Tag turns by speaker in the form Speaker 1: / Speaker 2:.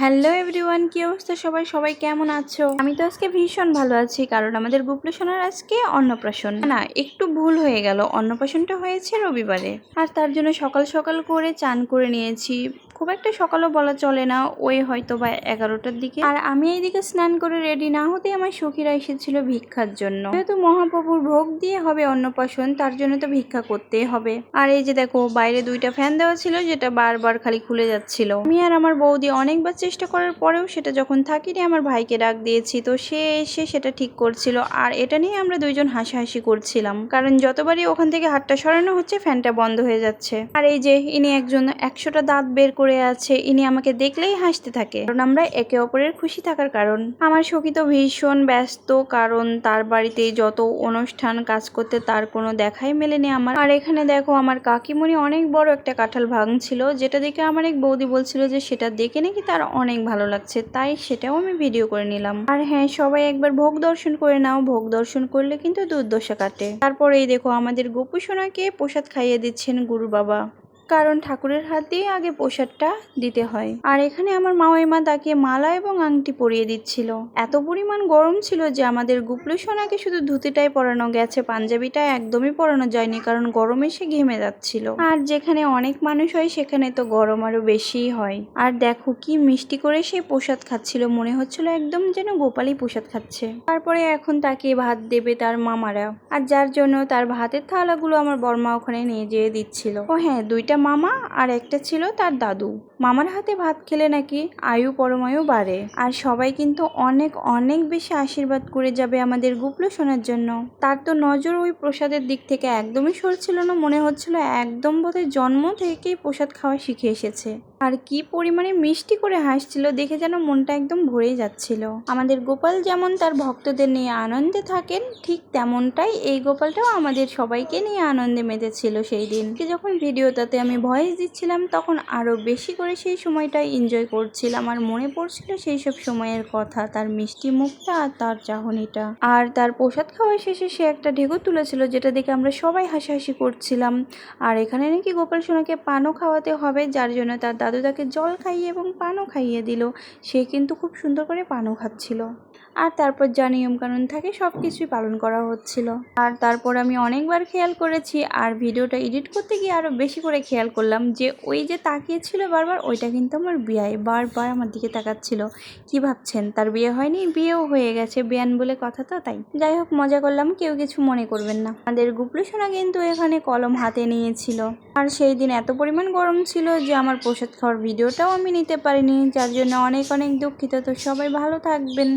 Speaker 1: Hello everyone, কী অবস্থা সবাই? সবাই কেমন আছো? আমি তো আজকে ভীষণ ভালো আছি, কারণ আমাদের গুপ্লেশনার আজকে অন্নপ্রাশন। না, একটু ভুল হয়ে গেল। অন্নপ্রাশনটা হয়েছে রবিবারে। আর তার জন্য সকাল সকাল করে চান করে নিয়েছি। খুব একটা সকালও বলা চলে না, ওই হয়তো বা এগারোটার দিকে। আর আমি এইদিকে স্নান করে রেডি না হতে আমার সখীরা এসেছিল ভিক্ষার জন্য। যেহেতু মহাপ্রভুর ভোগ দিয়ে হবে অন্নপ্রাশন, তার জন্য তো ভিক্ষা করতেই হবে। আর এই যে দেখো, বাইরে দুইটা ফ্যান দেওয়া ছিল, যেটা বারবার খালি খুলে যাচ্ছিল। আমি আর আমার বৌদি অনেকবার চেষ্টা করার পরেও সেটা যখন থাকিনি, আমার ভাইকে ডাক দিয়েছি, তো সে এসে সেটা ঠিক করছিল। আর এটা নিয়ে আমরা দুইজন হাসাহাসি করছিলাম। কারণ যতবারই ওখান থেকে হাতটা সরানো হচ্ছে ফ্যানটা বন্ধ হয়ে যাচ্ছে। আর এই যে, ইনি একজন একশোটা দাঁত বের করে আছে, ইনি আমাকে দেখলেই হাসতে থাকে। কারণ আমরা একে অপরের খুশি থাকার কারণ। আমার সখী তো ভীষণ ব্যস্ত, কারণ তার বাড়িতে যত অনুষ্ঠান কাজ করতে তার কোনো দেখাই মেলেনি আমার। আর এখানে দেখো, আমার কাকিমণি অনেক বড় একটা কাঁঠাল ভাঙছিল, যেটা দেখে আমার এক বৌদি বলছিল যে সেটা দেখে নাকি তার অনেক ভালো লাগছে, তাই সেটাও আমি ভিডিও করে নিলাম। আর হ্যাঁ সবাই একবার ভোগ দর্শন করে নাও। ভোগ দর্শন করলে কিন্তু দুর্দশা কাটে। তারপরে এই দেখো, আমাদের গোপু সোনাকে প্রসাদ খাইয়ে দিচ্ছেন গুরু বাবা কারণ ঠাকুরের হাত দিয়ে আগে প্রসাদটা দিতে হয়। আর এখানে আমার মাওয়াইমা তাকে মালা এবং আংটি পরিয়ে দিচ্ছিল। এত পরিমাণ গরম ছিল যে আমাদের গুপলু সোনাকে শুধু ধুতিটাই পরানো, গেছে পাঞ্জাবিটা একদমই পরানো যায়নি কারণ গরমে সে ঘেমে যাচ্ছিল। আর যেখানে অনেক মানুষ হয়, সেখানে তো গরম আরও বেশিই হয়। আর দেখো কি মিষ্টি করে সে প্রসাদ খাচ্ছিল, মনে হচ্ছিল একদম যেন গোপালই প্রসাদ খাচ্ছে। তারপরে এখন তাকে ভাত দেবে তার মামারা। আর যার জন্য তার ভাতের থালাগুলো আমার বর্মা ওখানে নিয়ে যেয়ে দিচ্ছিল। ও হ্যাঁ দুইটা মামা আর একটা ছিল তার দাদু। মামার হাতে ভাত খেলে নাকি আয়ু পরমায়ু বাড়ে। আর সবাই কিন্তু অনেক অনেক বেশি আশীর্বাদ করে যাবে আমাদের গুপলো শোনার জন্য। তার তো নজর ওই প্রসাদের দিক থেকে একদমই সরছিল না, মনে হচ্ছিল একদম বোধহয় জন্ম থেকেই প্রসাদ খাওয়া শিখে এসেছে। আর কি পরিমাণে মিষ্টি করে হাসছিল দেখে যেন মনটা একদম ভরে যাচ্ছিল। আমাদের গোপাল যেমন তার ভক্তদের নিয়ে আনন্দে থাকেন, ঠিক তেমনটাই এই গোপালটাও আমাদের সবাইকে নিয়ে আনন্দে মেতেছিল সেই দিন। যখন ভিডিওটাতে আমি ভয়েস দিচ্ছিলাম, তখন আরও বেশি করে সেই সময়টাই এনজয় করছিলাম। আর মনে পড়ছিল সেই সব সময়ের কথা, তার মিষ্টি মুখটা আর তার চাহনিটা। আর তার প্রসাদ খাওয়ার শেষে সে একটা ঢেকো তুলেছিল, যেটা দেখে আমরা সবাই হাসাহাসি করছিলাম। আর এখানে নাকি গোপাল সোনাকে পানও খাওয়াতে হবে, যার জন্য তার দাদু তাকে জল খাইয়ে এবং পানও খাইয়ে দিল। সে কিন্তু খুব সুন্দর করে পানও খাচ্ছিল। আর তারপর যা নিয়মকানুন থাকে সব কিছুই পালন করা হচ্ছিল। আর তারপর আমি অনেকবার খেয়াল করেছি আর ভিডিওটা এডিট করতে গিয়ে আরও বেশি করে খেয়াল করলাম যে ওই যে তাকিয়েছিল বারবার, ওইটা কিন্তু আমার বিয়ায় বারবার আমার দিকে তাকাচ্ছিল। কি ভাবছেন? তার বিয়ে হয়নি? বিয়েও হয়ে গেছে। বিয়ান বলে কথা তো, তাই। যাই হোক, মজা করলাম, কেউ কিছু মনে করবেন না। আমাদের গুপলু সোনা কিন্তু এখানে কলম হাতে নিয়েছিল। আর সেই দিন এত পরিমাণ গরম ছিল যে আমার প্রসাদ খাওয়ার ভিডিওটাও আমি নিতে পারিনি, যার জন্য অনেক অনেক দুঃখিত। তো সবাই ভালো থাকবেন।